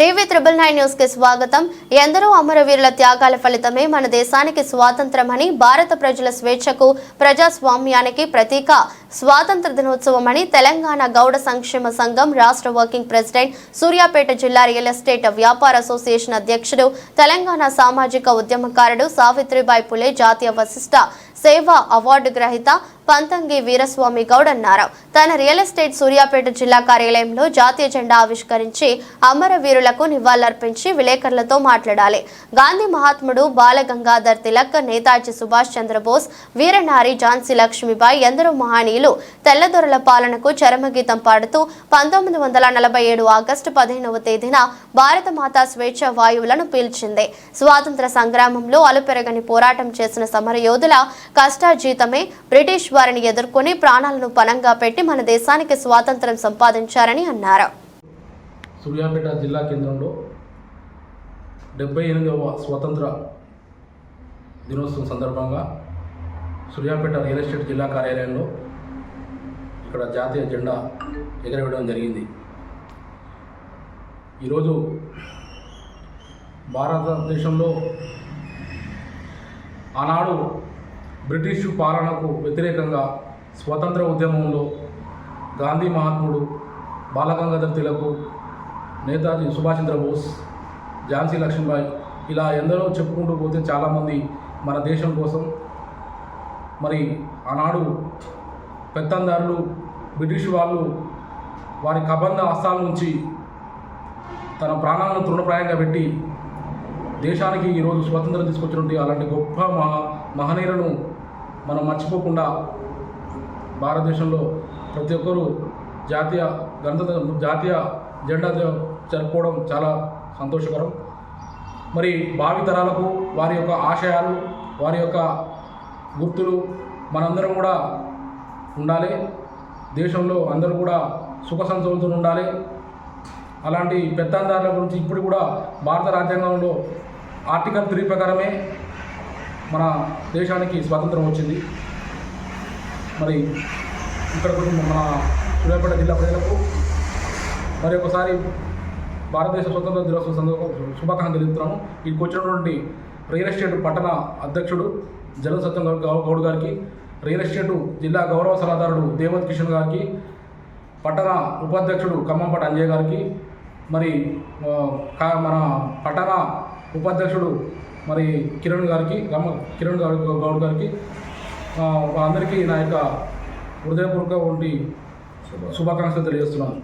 TV triple nine న్యూస్కి స్వాగతం. ఎందరో అమరవీరుల త్యాగాల ఫలితమే మన దేశానికి స్వాతంత్రమని భారత ప్రజల స్వేచ్ఛకు ప్రజాస్వామ్యానికి ప్రతీక. స్వాతంత్ర దినోత్సవమని తెలంగాణ గౌడ సంక్షేమ సంఘం రాష్ట్ర వర్కింగ్ ప్రెసిడెంట్ సూర్యాపేట జిల్లా రియల్ ఎస్టేట్ వ్యాపార అసోసియేషన్ అధ్యక్షుడు తెలంగాణ సామాజిక ఉద్యమకారుడు సావిత్రిబాయి పులే జాతీయ వశిష్ట సేవా అవార్డు గ్రహీత పంతంగి వీరస్వామి గౌడ్ అన్నారు. తన రియల్ ఎస్టేట్ సూర్యాపేట జిల్లా కార్యాలయంలో జాతీయ జెండా ఆవిష్కరించి అమరవీరులకు నివాళులర్పించి విలేకరులతో మాట్లాడాలి. గాంధీ మహాత్ముడు బాలగంగాధర్ తిలక్ నేతాజీ సుభాష్ చంద్రబోస్ వీరనారి ఝాన్సీ లక్ష్మీబాయి ఎందరో మహానీయులు తెల్లదొరల పాలనకు చరమగీతం పాడుతూ పంతొమ్మిది వందల నలభై ఏడు ఆగస్టు పదిహేనవ తేదీన భారత మాతా స్వేచ్ఛ వాయువులను పీల్చింది. స్వాతంత్ర సంగ్రామంలో అలుపెరగని పోరాటం చేసిన సమరయోధుల కష్టాజీతమే బ్రిటిష్ వారిని ఎదుర్కొని ప్రాణాలను పణంగా పెట్టి మన దేశానికి స్వాతంత్రం సంపాదించారని అన్నారు. సూర్యాపేట జిల్లా కేంద్రంలో డెబ్బై ఎనిమిదవ స్వతంత్ర దినోత్సవం సందర్భంగా సూర్యాపేట రియల్ ఎస్టేట్ జిల్లా కార్యాలయంలో ఇక్కడ జాతీయ జెండా ఎగరవేయడం జరిగింది. ఈరోజు భారతదేశంలో ఆనాడు బ్రిటిష్ పాలనకు వ్యతిరేకంగా స్వతంత్ర ఉద్యమంలో గాంధీ మహాత్ముడు బాలగంగాధర్ తిలక్ నేతాజీ సుభాష్ చంద్రబోస్ ఝాన్సీ లక్ష్మీబాయి ఇలా ఎందరో చెప్పుకుంటూ పోతే చాలామంది మన దేశం కోసం. మరి ఆనాడు పెత్తందారులు బ్రిటిష్ వాళ్ళు వారి కబంధ హస్తాల నుంచి తన ప్రాణాలను తృణప్రాయంగా పెట్టి దేశానికి ఈరోజు స్వతంత్రం తీసుకొచ్చినటువంటి అలాంటి గొప్ప మహా మహనీయులను మనం మర్చిపోకుండా భారతదేశంలో ప్రతి ఒక్కరూ జాతీయ గణతంత్ర జాతీయ జెండా జరుపుకోవడం చాలా సంతోషకరం. మరి భావి తరాలకు వారి యొక్క ఆశయాలు వారి యొక్క గుర్తులు మనందరం కూడా ఉండాలి. దేశంలో అందరూ కూడా సుఖ సంతోషంతో ఉండాలి. అలాంటి పెత్తందారుల గురించి ఇప్పుడు కూడా భారత రాజ్యాంగంలో ఆర్టికల్ త్రీ ప్రకారమే మన దేశానికి స్వాతంత్రం వచ్చింది. మరి ఇక్కడ మన సూర్యాపేట జిల్లా ప్రజలకు మరి ఒకసారి భారతదేశ స్వతంత్ర దినోత్సవ సందర్భంగా శుభాకాంక్షలు తెలుపుతున్నాము. ఇక్కడికి వచ్చినటువంటి రియల్ ఎస్టేట్ పట్టణ అధ్యక్షుడు జగన్ సత్యం గౌడ్ గారికి రియల్ ఎస్టేట్ జిల్లా గౌరవ సలహాదారుడు దేవత్ కిషన్ గారికి పట్టణ ఉపాధ్యక్షుడు ఖమ్మంపాటి అంజయ్ గారికి మరి మన పట్టణ ఉపాధ్యక్షుడు మరి కిరణ్ గారికి గమ్మ కిరణ్ గారి గౌడ్ గారికి అందరికీ నా యొక్క హృదయపూర్వక ఉండి శుభాకాంక్షలు తెలియజేస్తున్నాను.